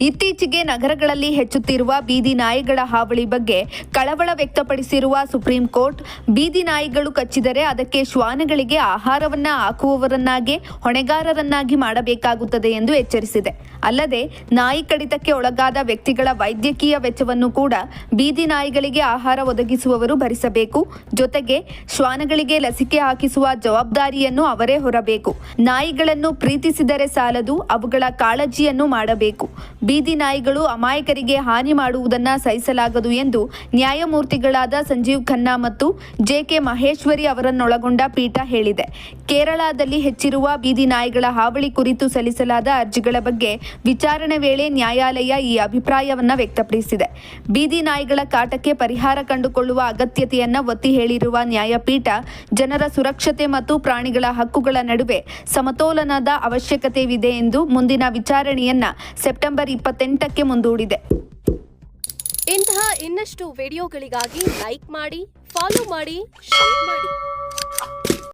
ಇತ್ತೀಚೆಗೆ ನಗರಗಳಲ್ಲಿ ಹೆಚ್ಚುತ್ತಿರುವ ಬೀದಿ ನಾಯಿಗಳ ಹಾವಳಿ ಬಗ್ಗೆ ಕಳವಳ ವ್ಯಕ್ತಪಡಿಸಿರುವ ಸುಪ್ರೀಂ ಕೋರ್ಟ್, ಬೀದಿ ನಾಯಿಗಳು ಕಚ್ಚಿದರೆ ಅದಕ್ಕೆ ಶ್ವಾನಗಳಿಗೆ ಆಹಾರವನ್ನ ಹಾಕುವವರನ್ನಾಗಿ, ಹೊಣೆಗಾರರನ್ನಾಗಿ ಮಾಡಬೇಕಾಗುತ್ತದೆ ಎಂದು ಎಚ್ಚರಿಸಿದೆ. ಅಲ್ಲದೆ, ನಾಯಿ ಕಡಿತಕ್ಕೆ ಒಳಗಾದ ವ್ಯಕ್ತಿಗಳ ವೈದ್ಯಕೀಯ ವೆಚ್ಚವನ್ನು ಕೂಡ ಬೀದಿ ನಾಯಿಗಳಿಗೆ ಆಹಾರ ಒದಗಿಸುವವರು ಭರಿಸಬೇಕು. ಜೊತೆಗೆ, ಶ್ವಾನಗಳಿಗೆ ಲಸಿಕೆ ಹಾಕಿಸುವ ಜವಾಬ್ದಾರಿಯನ್ನು ಅವರೇ ಹೊರಬೇಕು. ನಾಯಿಗಳನ್ನು ಪ್ರೀತಿಸಿದರೆ ಸಾಲದು, ಅವುಗಳ ಕಾಳಜಿಯನ್ನು ಮಾಡಬೇಕು. ಬೀದಿ ನಾಯಿಗಳು ಅಮಾಯಕರಿಗೆ ಹಾನಿ ಮಾಡುವುದನ್ನು ಸಹಿಸಲಾಗದು ಎಂದು ನ್ಯಾಯಮೂರ್ತಿಗಳಾದ ಸಂಜೀವ್ ಖನ್ನಾ ಮತ್ತು ಜೆಕೆ ಮಹೇಶ್ವರಿ ಅವರನ್ನೊಳಗೊಂಡ ಪೀಠ ಹೇಳಿದೆ. ಕೇರಳದಲ್ಲಿ ಹೆಚ್ಚಿರುವ ಬೀದಿ ನಾಯಿಗಳ ಹಾವಳಿ ಕುರಿತು ಸಲ್ಲಿಸಲಾದ ಅರ್ಜಿಗಳ ಬಗ್ಗೆ ವಿಚಾರಣೆ ವೇಳೆ ನ್ಯಾಯಾಲಯ ಈ ಅಭಿಪ್ರಾಯವನ್ನ ವ್ಯಕ್ತಪಡಿಸಿದೆ. ಬೀದಿ ನಾಯಿಗಳ ಕಾಟಕ್ಕೆ ಪರಿಹಾರ ಕಂಡುಕೊಳ್ಳುವ ಅಗತ್ಯತೆಯನ್ನ ಒತ್ತಿ ಹೇಳಿರುವ ನ್ಯಾಯಪೀಠ, ಜನರ ಸುರಕ್ಷತೆ ಮತ್ತು ಪ್ರಾಣಿಗಳ ಹಕ್ಕುಗಳ ನಡುವೆ ಸಮತೋಲನದ ಅವಶ್ಯಕತೆವಿದೆ ಎಂದು ಮುಂದಿನ ವಿಚಾರಣೆಯನ್ನ ಸೆಪ್ಟೆಂಬರ್ ಇಪ್ಪತ್ತೆಂಟಕ್ಕೆ ಮುಂದೂಡಿದೆ. ಇಂತಹ ಇನ್ನಷ್ಟು ವಿಡಿಯೋಗಳಿಗಾಗಿ ಲೈಕ್ ಮಾಡಿ ಫಾಲೋ ಮಾಡಿ ಶೇರ್ ಮಾಡಿ.